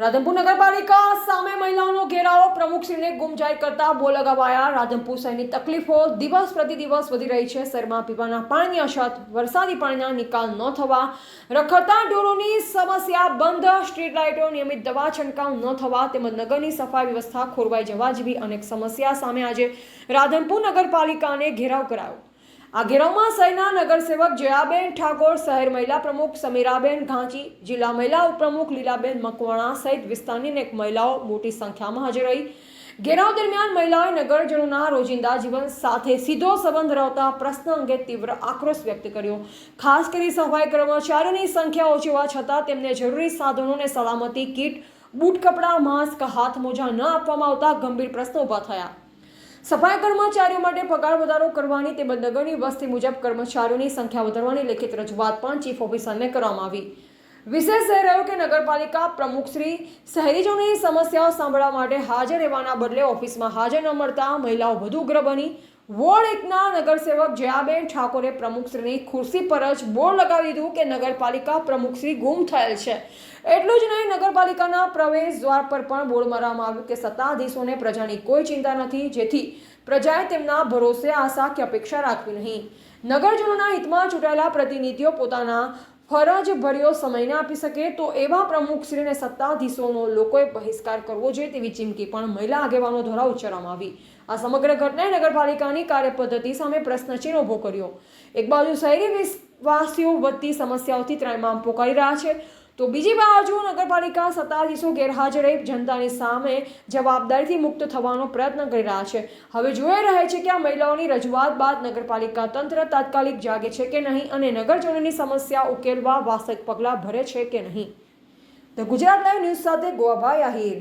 રાધનપુર નગરપાલિકા સામે મહિલાઓનો ઘેરાવો. પ્રમુખશ્રીને ગુમ જાહેર કરતા બોલ લગાવાયા રાધનપુર શહેરની તકલીફો દિવસ પ્રતિ દિવસ વધી રહી છે. શહેરમાં પીવાના પાણીની અછત, વરસાદી પાણીના નિકાલ ન થવા, રખડતા ઢોરોની સમસ્યા, બંધ સ્ટ્રીટ લાઇટો, નિયમિત દવા છંટકાવ ન થવા તેમજ નગરની સફાઈ વ્યવસ્થા ખોરવાઈ જવા જેવી અનેક સમસ્યા સામે આજે રાધનપુર નગરપાલિકાને ઘેરાવ કરાયો. આ ઘેરાવમાં શહેરના નગરસેવક જયાબેન ઠાકોર, શહેર મહિલા પ્રમુખ સમીરાબેન ઘાંચી, જિલ્લા મહિલા ઉપપ્રમુખ લીલાબેન મકવાણા સહિત વિસ્તારની અનેક મહિલાઓ મોટી સંખ્યામાં હાજર રહી. ઘેરાવ દરમિયાન મહિલાઓએ નગરજનોના રોજિંદા જીવન સાથે સીધો સંબંધ ધરાવતા પ્રશ્ન અંગે તીવ્ર આક્રોશ વ્યક્ત કર્યો. ખાસ કરી સફાઈ કર્મચારીઓની સંખ્યા ઓછી હોવા છતાં તેમને જરૂરી સાધનો અને સલામતી કીટ, બૂટ કપડાં, માસ્ક, હાથ મોજા ન આપવામાં આવતા ગંભીર પ્રશ્નો ઊભા થયા. સફાઈ કર્મચારીઓ માટે પગાર વધારો કરવાની તેમજ નગરની વસ્તી મુજબ કર્મચારીઓની સંખ્યા વધારવાની લેખિત રજૂઆત પણ ચીફ ઓફિસરને કરવામાં આવી. વિશેષ એ રહ્યો કે નગરપાલિકા પ્રમુખશ્રી શહેરીજોની સમસ્યાઓ સાંભળવા માટે હાજર રહેવાના બદલે ઓફિસમાં હાજર ન મળતા મહિલાઓ વધુ ઉગ્ર બની. વોર્ડ એકના નગરસેવક જયાબેન ઠાકોરે પ્રમુખશ્રીની ખુરશી પર જ બોર્ડ લગાવી દીધું કે નગરપાલિકા પ્રમુખશ્રી ગુમ થયેલ છે. એટલું જ નહીં, નગરપાલિકાના પ્રવેશ દ્વાર પર પણ બોર્ડ મારવામાં આવ્યું કે સત્તાધીશોને પ્રજાની કોઈ ચિંતા નથી, જેથી પ્રજાએ તેમના ભરોસે આશા કે અપેક્ષા રાખવી નહીં. નગરજનોના હિતમાં ચૂંટાયેલા પ્રતિનિધિઓ પોતાના ફરજ ભર્યો સમય ન આપી શકે, તો એવા પ્રમુખશ્રીને સત્તાધીશોનો લોકોએ બહિષ્કાર કરવો જોઈએ તેવી ચીમકી પણ મહિલા આગેવાનો દ્વારા ઉચ્ચારવામાં આવી. આ સમગ્ર ઘટનાએ નગરપાલિકાની કાર્યપદ્ધતિ સામે પ્રશ્નચિહ્ન ઊભો કર્યો. એક બાજુ શહેરી વિશ્વાસીઓ વધતી સમસ્યાઓથી ત્રાહિમામ પોકારી રહ્યા છે. તો બીજી બાજુ નગરપાલિકા સત્તાધીશો ગેરહાજર રહી જનતાની સામે જવાબદારીથી મુક્ત થવાનો પ્રયત્ન કરી રહ્યા છે. હવે જોઈ રહે છે કે આ મહિલાઓની રજૂઆત બાદ નગરપાલિકા તંત્ર તાત્કાલિક જાગે છે કે નહીં અને નગરજનોની સમસ્યા ઉકેલવા વાસ્તવિક પગલાં ભરે છે કે નહીં? ધ ગુજરાત લાઈવ ન્યૂઝ સાથે ગોવાભાઈ આહિર.